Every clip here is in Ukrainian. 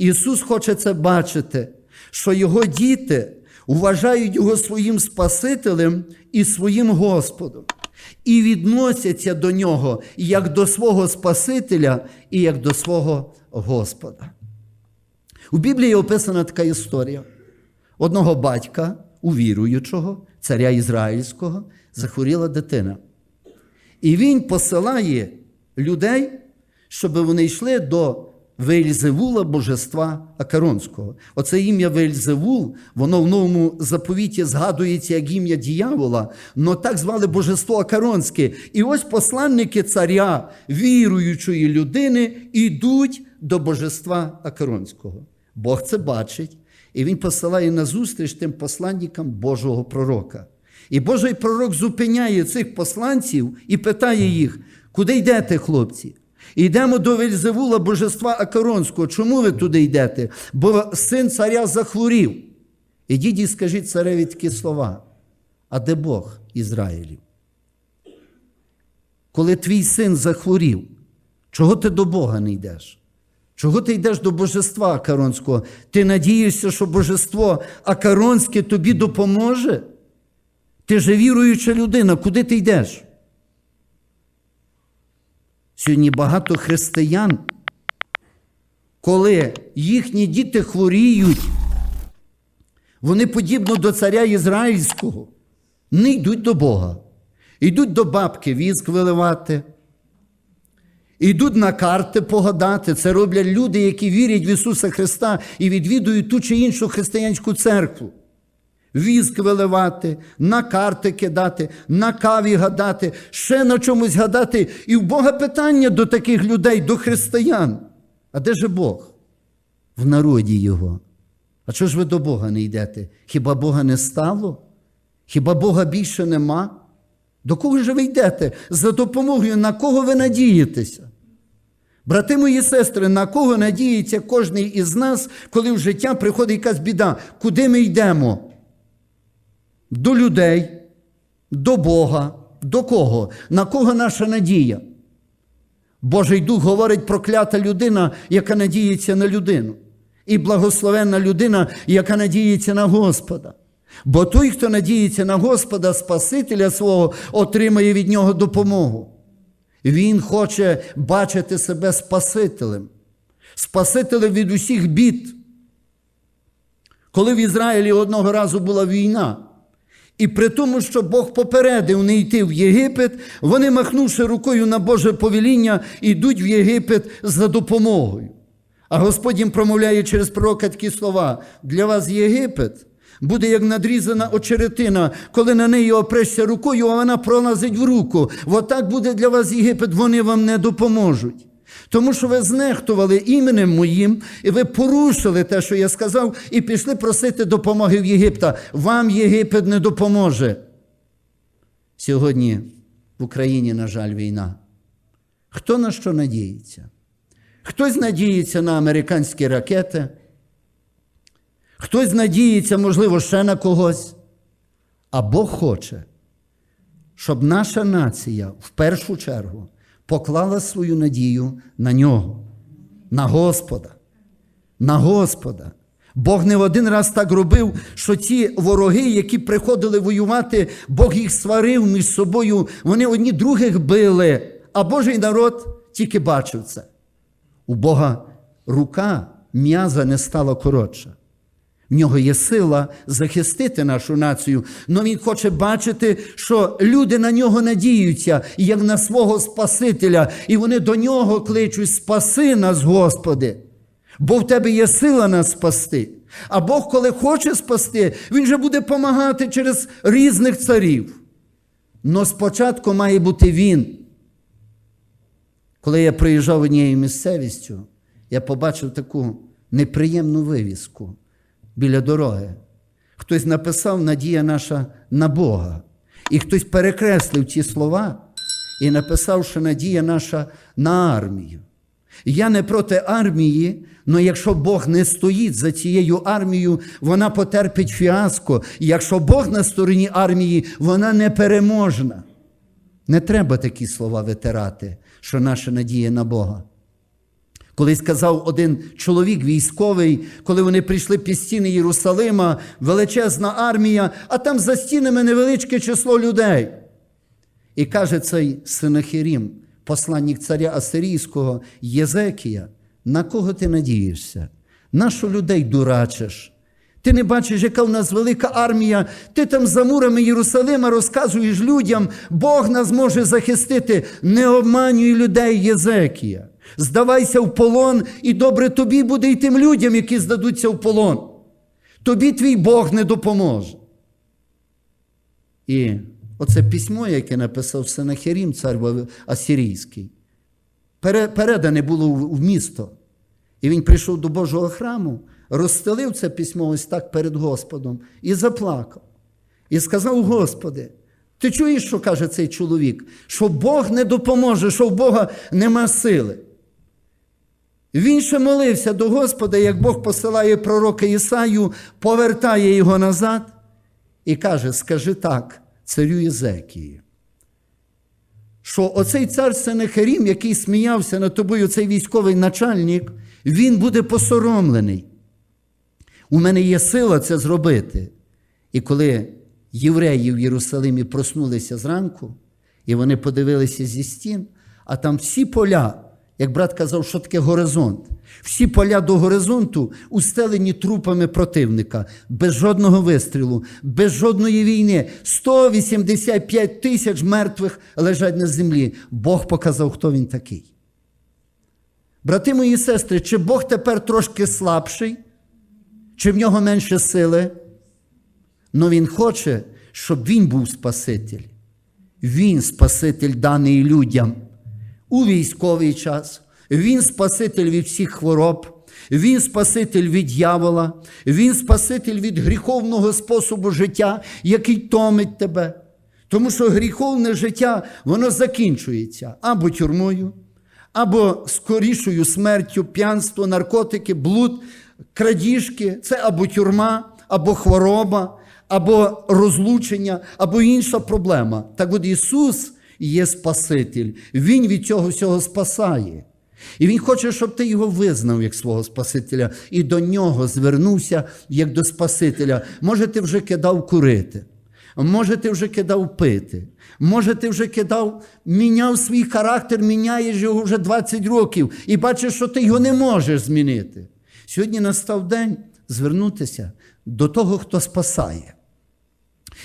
Ісус хоче це бачити, що Його діти вважають Його своїм Спасителем і своїм Господом, і відносяться до Нього як до свого Спасителя і як до свого Господа. У Біблії описана така історія. Одного батька, увіруючого, царя Ізраїльського, захворіла дитина. І він посилає людей, щоб вони йшли до Вельзевула божества Акаронського. Оце ім'я Вельзевул, воно в новому заповіті згадується як ім'я діявола, але так звали божество Акаронське. І ось посланники царя, віруючої людини, йдуть до божества Акаронського. Бог це бачить, і він посилає на зустріч тим посланникам Божого пророка. І Божий пророк зупиняє цих посланців і питає їх, куди йдете, хлопці? Йдемо до Вельзевула божества Акаронського. Чому ви туди йдете? Бо син царя захворів. Ідіть і скажіть цареві такі слова. А де Бог Ізраїлів? Коли твій син захворів, чого ти до Бога не йдеш? Чого ти йдеш до божества Акаронського? Ти надієшся, що божество Акаронське тобі допоможе? Ти же віруюча людина, куди ти йдеш? Сьогодні багато християн, коли їхні діти хворіють, вони подібно до царя Ізраїльського, не йдуть до Бога. Йдуть до бабки віск виливати, йдуть на карти погадати. Це роблять люди, які вірять в Ісуса Христа і відвідують ту чи іншу християнську церкву. Віск виливати, на карти кидати, на каві гадати, ще на чомусь гадати. І в Бога питання до таких людей, до християн. А де же Бог? В народі Його. А чого ж ви до Бога не йдете? Хіба Бога не стало? Хіба Бога більше нема? До кого ж ви йдете? За допомогою, на кого ви надієтеся? Брати мої сестри, на кого надіється кожен із нас, коли в життя приходить якась біда? Куди ми йдемо? До людей, до Бога, до кого? На кого наша надія? Божий Дух говорить проклята людина, яка надіється на людину, і благословенна людина, яка надіється на Господа. Бо той, хто надіється на Господа, Спасителя свого, отримає від нього допомогу. Він хоче бачити себе Спасителем, Спасителем від усіх бід. Коли в Ізраїлі одного разу була війна, і при тому, що Бог попередив не йти в Єгипет, вони, махнувши рукою на Боже повеління, йдуть в Єгипет за допомогою. А Господь їм промовляє через пророка такі слова: для вас Єгипет буде як надрізана очеретина, коли на неї опрешся рукою, а вона пролазить в руку. Отак буде для вас Єгипет, вони вам не допоможуть. Тому що ви знехтували іменем моїм, і ви порушили те, що я сказав, і пішли просити допомоги в Єгипта. Вам Єгипет не допоможе. Сьогодні в Україні, на жаль, війна. Хто на що надіється? Хтось надіється на американські ракети, хтось надіється, можливо, ще на когось. А Бог хоче, щоб наша нація в першу чергу поклала свою надію на нього, на Господа, на Господа. Бог не один раз так робив, що ті вороги, які приходили воювати, Бог їх сварив між собою, вони одні других били, а Божий народ тільки бачив це. У Бога рука м'яза не стала коротша. В нього є сила захистити нашу націю, але він хоче бачити, що люди на нього надіються, як на свого Спасителя, і вони до нього кличуть: Спаси нас, Господи, бо в тебе є сила нас спасти. А Бог, коли хоче спасти, Він же буде допомагати через різних царів. Но спочатку має бути Він. Коли я приїжджав однією місцевістю, я побачив таку неприємну вивіску біля дороги. Хтось написав Надія наша на Бога. І хтось перекреслив ці слова і написав, що надія наша на армію. Я не проти армії, але якщо Бог не стоїть за цією армією, вона потерпить фіаско. Якщо Бог на стороні армії, вона непереможна. Не треба такі слова витирати, що наша надія на Бога. Колись казав один чоловік військовий, коли вони прийшли під стіни Єрусалима, величезна армія, а там за стінами невеличке число людей. І каже цей Синахірім, посланник царя Асирійського Єзекія, на кого ти надієшся? Нащо людей дурачиш? Ти не бачиш, яка в нас велика армія, ти там за мурами Єрусалима розказуєш людям, Бог нас може захистити. Не обманюй людей Єзекія. Здавайся в полон, і добре тобі буде й тим людям, які здадуться в полон. Тобі твій Бог не допоможе. І оце письмо, яке написав Сенахерім, цар Асирійський, передане було в місто. І він прийшов до Божого храму, розстелив це письмо ось так перед Господом і заплакав. І сказав: Господи, ти чуєш, що каже цей чоловік? Що Бог не допоможе, що в Бога нема сили. Він ще молився до Господа, як Бог посилає пророка Ісаю, повертає його назад і каже: Скажи так, царю Єзекії, що оцей цар Сенехерім, який сміявся над тобою, цей військовий начальник, він буде посоромлений. У мене є сила це зробити. І коли євреї в Єрусалимі проснулися зранку, і вони подивилися зі стін, а там всі поля, як брат казав, що таке горизонт, всі поля до горизонту устелені трупами противника, без жодного вистрілу, без жодної війни. 185 тисяч мертвих лежать на землі. Бог показав, хто він такий. Брати мої сестри, чи Бог тепер трошки слабший, чи в нього менше сили? Но Він хоче, щоб він був Спаситель. Він Спаситель даний людям у військовий час. Він Спаситель від всіх хвороб, Він Спаситель від дьявола, Він Спаситель від гріховного способу життя, який томить тебе. Тому що гріховне життя, воно закінчується або тюрмою, або скорішою смертю, п'янство, наркотики, блуд, крадіжки це або тюрма, або хвороба, або розлучення, або інша проблема. Так от Ісус є Спаситель, Він від цього всього спасає. І Він хоче, щоб ти його визнав як свого Спасителя і до нього звернувся як до Спасителя. Може, ти вже кидав курити. Може, ти вже кидав пити, може, ти вже кидав, міняв свій характер, міняєш його вже 20 років і бачиш, що ти його не можеш змінити. Сьогодні настав день звернутися до того, хто спасає.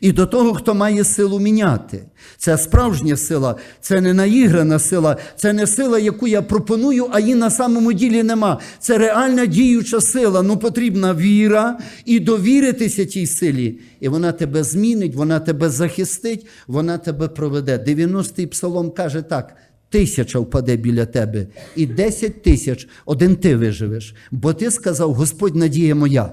І до того, хто має силу міняти. Це справжня сила, це не наіграна сила, це не сила, яку я пропоную, а її на самому ділі нема. Це реальна діюча сила. Ну потрібна віра і довіритися тій силі. І вона тебе змінить, вона тебе захистить, вона тебе проведе. 90-й псалом каже так. Тисяча впаде біля тебе, і десять тисяч один ти виживеш, бо ти сказав, Господь надія моя.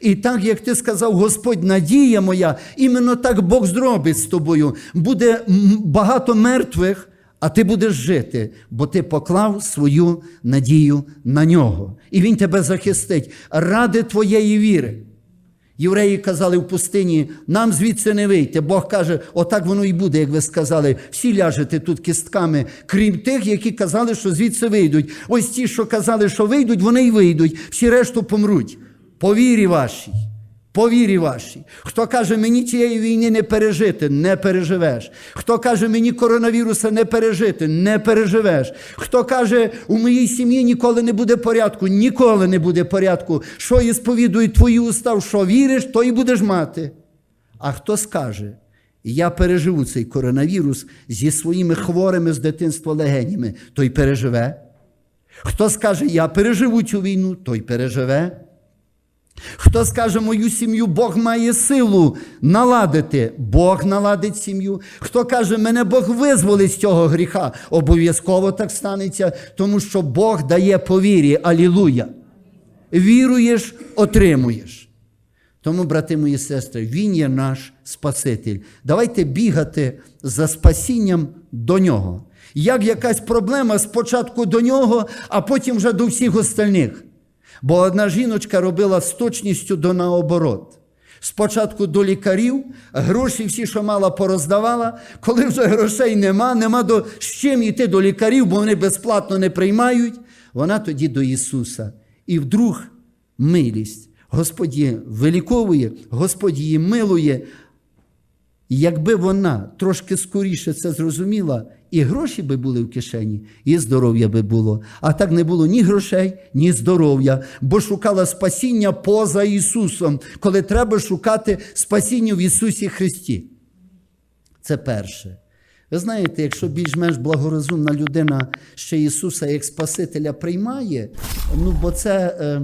І так, як ти сказав, Господь, надія моя, іменно так Бог зробить з тобою. Буде багато мертвих, а ти будеш жити, бо ти поклав свою надію на нього. І Він тебе захистить ради твоєї віри. Євреї казали в пустині, нам звідси не вийти. Бог каже, отак воно і буде, як ви сказали. Всі ляжете тут кістками, крім тих, які казали, що звідси вийдуть. Ось ті, що казали, що вийдуть, вони й вийдуть, всі решту помруть. По вірі вашій. По вірі вашій. Хто каже, мені цієї війни не пережити, не переживеш. Хто каже, мені коронавіруса не пережити, не переживеш. Хто каже, у моїй сім'ї ніколи не буде порядку, ніколи не буде порядку. Що і сповідують твої уста, що віриш, то і будеш мати. А хто скаже, я переживу цей коронавірус зі своїми хворими з дитинства легенями, той переживе. Хто скаже, я переживу цю війну, той переживе. Хто скаже мою сім'ю, Бог має силу наладити, Бог наладить сім'ю. Хто каже, мене Бог визволить з цього гріха, обов'язково так станеться, тому що Бог дає по вірі. Алілуя. Віруєш, отримуєш. Тому, брати мої сестри, Він є наш Спаситель. Давайте бігати за спасінням до нього. Як якась проблема спочатку до нього, а потім вже до всіх остальних. Бо одна жіночка робила з точністю до наоборот. Спочатку до лікарів, гроші всі, що мала, пороздавала. Коли вже грошей нема, нема до з чим йти до лікарів, бо вони безплатно не приймають. Вона тоді до Ісуса. І вдруг милість. Господь її виліковує, Господь її милує. І Якби вона трошки скоріше це зрозуміла, і гроші би були в кишені, і здоров'я би було. А так не було ні грошей, ні здоров'я, бо шукала спасіння поза Ісусом, коли треба шукати спасіння в Ісусі Христі. Це перше. Ви знаєте, якщо більш-менш благорозумна людина ще Ісуса як Спасителя приймає, ну бо це е,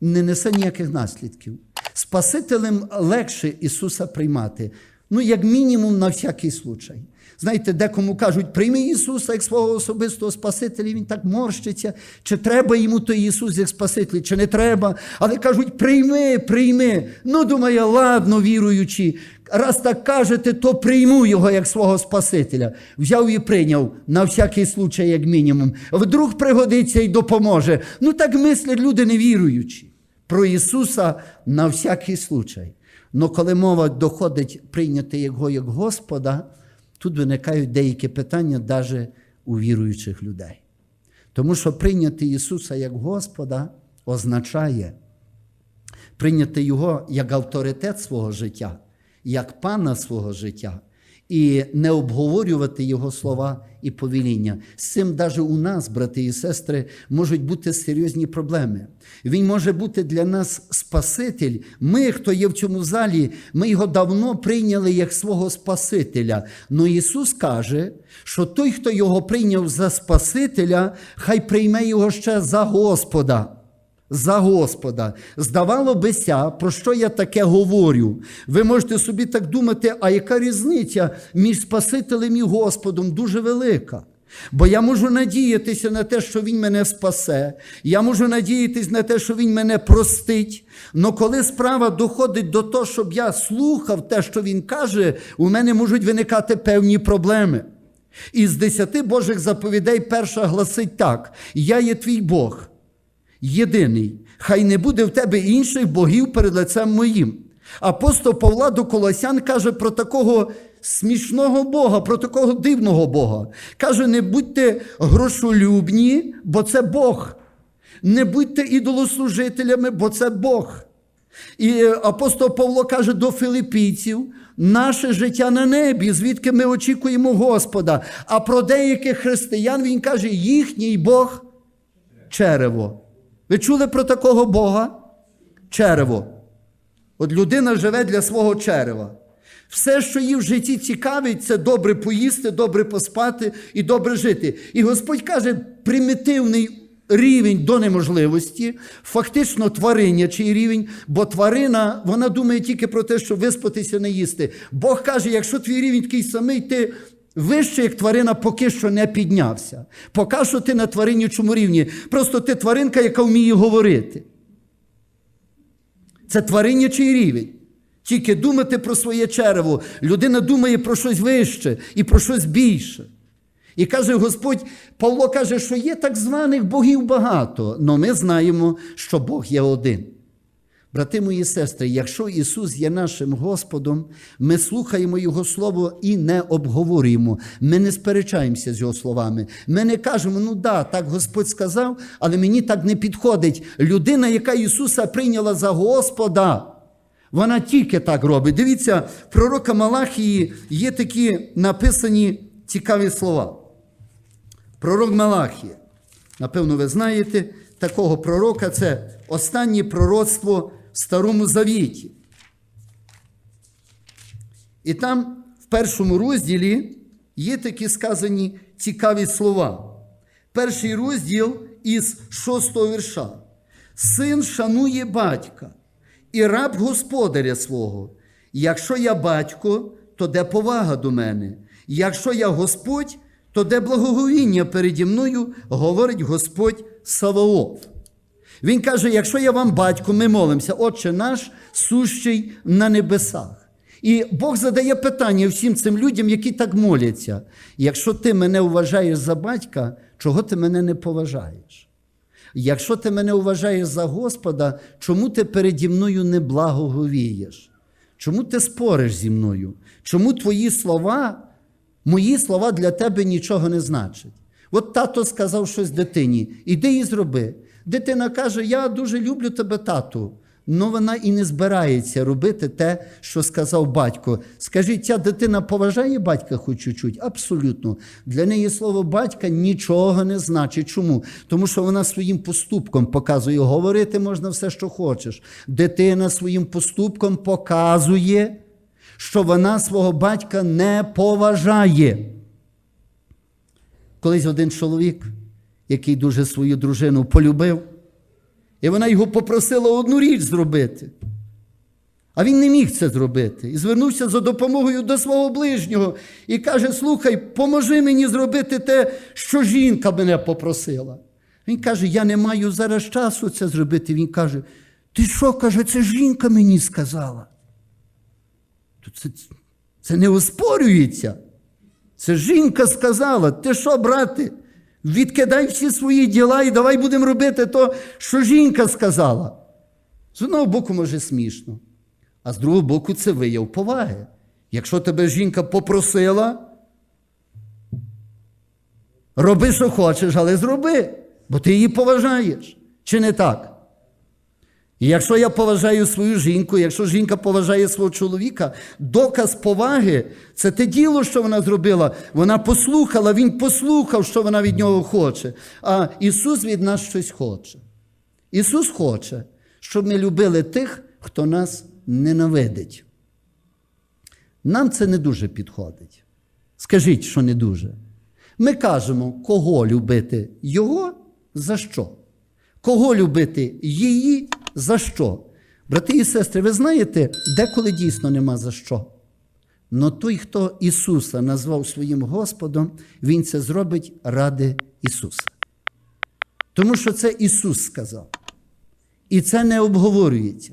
не несе ніяких наслідків. Спасителем легше Ісуса приймати. Ну, як мінімум, на всякий случай. Знаєте, декому кажуть, прийми Ісуса як свого особистого Спасителя, і він так морщиться, чи треба йому той Ісус як Спаситель, чи не треба. Але кажуть, прийми, прийми. Ну, думає, ладно, віруючи, раз так кажете, то прийму його як свого Спасителя. Взяв і прийняв на всякий случай, як мінімум. Вдруг пригодиться і допоможе. Ну так мислять люди невіруючі. Про Ісуса на всякий случай. Но коли мова доходить прийняти Його як Господа, тут виникають деякі питання навіть у віруючих людей. Тому що прийняти Ісуса як Господа означає прийняти Його як авторитет свого життя, як пана свого життя, і не обговорювати Його слова і повеління. З цим навіть у нас, брати і сестри, можуть бути серйозні проблеми. Він може бути для нас Спаситель. Ми, хто є в цьому залі, ми його давно прийняли як свого Спасителя. Но Ісус каже, що той, хто його прийняв за Спасителя, хай прийме його ще за Господа за Господа. Здавало бися, про що я таке говорю. Ви можете собі так думати, а яка різниця між Спасителем і Господом дуже велика. Бо я можу надіятися на те, що Він мене спасе, я можу надіятися на те, що Він мене простить. Но коли справа доходить до того, щоб я слухав те, що Він каже, у мене можуть виникати певні проблеми. Із десяти Божих заповідей перша гласить так: Я є твій Бог єдиний. Хай не буде в тебе інших богів перед лицем моїм. Апостол Павла до Колосян каже про такого смішного Бога, про такого дивного Бога. Каже: не будьте грошолюбні, бо це Бог. Не будьте ідолослужителями, бо це Бог. І апостол Павло каже до филипійців: наше життя на небі, звідки ми очікуємо Господа. А про деяких християн він каже, їхній Бог черево. Ви чули про такого Бога? Черево. От людина живе для свого черева. Все, що їй в житті цікавить, це добре поїсти, добре поспати і добре жити. І Господь каже, примітивний рівень до неможливості, фактично тваринячий рівень, бо тварина вона думає тільки про те, що виспатися, не їсти. Бог каже, якщо твій рівень такий самий, ти вище, як тварина, поки що не піднявся. Поки що ти на тваринячому рівні. Просто ти тваринка, яка вміє говорити. Це тваринячий рівень. Тільки думати про своє черево. Людина думає про щось вище і про щось більше. І каже Господь, Павло каже, що є так званих богів багато, але ми знаємо, що Бог є один. Брати мої сестри, якщо Ісус є нашим Господом, ми слухаємо Його Слово і не обговорюємо. Ми не сперечаємося з Його словами. Ми не кажемо, ну да, так Господь сказав, але мені так не підходить. Людина, яка Ісуса прийняла за Господа, вона тільки так робить. Дивіться, в пророка Малахії є такі написані цікаві слова. Пророк Малахія. Напевно, ви знаєте такого пророка, це останнє пророцтво в Старому Завіті. І там в першому розділі є такі сказані цікаві слова. Перший розділ із шостого вірша. Син шанує батька і раб господаря свого. Якщо я батько, то де повага до мене? Якщо я Господь, то де благоговіння переді мною, говорить Господь Саваоф. Він каже: якщо я вам батько, ми молимося, Отче наш, сущий на небесах. І Бог задає питання всім цим людям, які так моляться. Якщо ти мене вважаєш за батька, чого ти мене не поважаєш? Якщо ти мене вважаєш за Господа, чому ти переді мною не благоговієш? Чому ти спориш зі мною? Чому твої слова, мої слова для тебе нічого не значать? От тато сказав щось дитині, іди і зроби. Дитина каже: Я дуже люблю тебе, тату. Ну вона і не збирається робити те, що сказав батько. Скажіть, ця дитина поважає батька хоч чуть-чуть? Абсолютно. Для неї слово батька нічого не значить. Чому? Тому що вона своїм поступком показує, говорити можна все, що хочеш. Дитина своїм поступком показує, що вона свого батька не поважає. Колись один чоловік, який дуже свою дружину полюбив, і вона його попросила одну річ зробити. А він не міг це зробити. І звернувся за допомогою до свого ближнього і каже: Слухай, поможи мені зробити те, що жінка мене попросила. Він каже: Я не маю зараз часу це зробити. Він каже: Ти що, каже, це жінка мені сказала. Це, це не оспорюється. Це жінка сказала: ти що, брате, відкидай всі свої діла і давай будемо робити то, що жінка сказала. З одного боку, може, смішно, а з другого боку, це вияв поваги. Якщо тебе жінка попросила, роби, що хочеш, але зроби, бо ти її поважаєш. Чи не так? І якщо я поважаю свою жінку, якщо жінка поважає свого чоловіка, доказ поваги це те діло, що вона зробила. Вона послухала, він послухав, що вона від нього хоче. А Ісус від нас щось хоче. Ісус хоче, щоб ми любили тих, хто нас ненавидить. Нам це не дуже підходить. Скажіть, що не дуже. Ми кажемо, кого любити Його за що? Кого любити її за що? Брати і сестри, ви знаєте, деколи дійсно нема за що. Но той, хто Ісуса назвав своїм Господом, Він це зробить ради Ісуса. Тому що це Ісус сказав. І це не обговорюється.